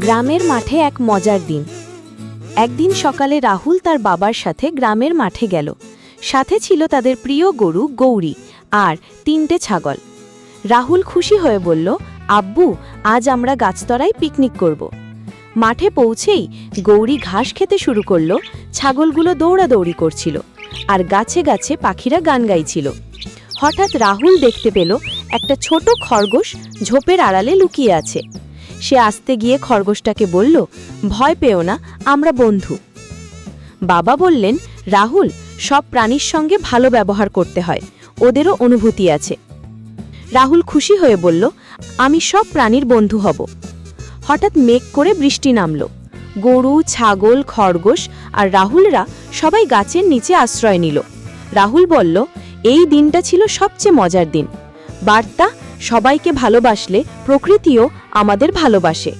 গ্রামের মাঠে এক মজার দিন। একদিন সকালে রাহুল তার বাবার সাথে গ্রামের মাঠে গেল। সাথে ছিল তাদের প্রিয় গরু গৌরী আর তিনটে ছাগল। রাহুল খুশি হয়ে বলল, আব্বু, আজ আমরা গাছতলায় পিকনিক করব। মাঠে পৌঁছেই গৌরী ঘাস খেতে শুরু করল, ছাগলগুলো দৌড়াদৌড়ি করছিল আর গাছে গাছে পাখিরা গান গাইছিল। হঠাৎ রাহুল দেখতে পেল একটা ছোট খরগোশ ঝোপের আড়ালে লুকিয়ে আছে। সে আসতে গিয়ে খরগোশটাকে বলল, ভয় পেও না, আমরা বন্ধু। বাবা বললেন, রাহুল, সব প্রাণীর সঙ্গে ভালো ব্যবহার করতে হয়, ওদেরও অনুভূতি আছে। রাহুল খুশি হয়ে বলল, আমি সব প্রাণীর বন্ধু হব। হঠাৎ মেঘ করে বৃষ্টি নামল। গরু, ছাগল, খরগোশ আর রাহুলরা সবাই গাছের নিচে আশ্রয় নিল। রাহুল বলল, এই দিনটা ছিল সবচেয়ে মজার দিন। বার্তা সবাইকে ভালোবাসলে প্রকৃতিও আমাদের ভালোবাসে।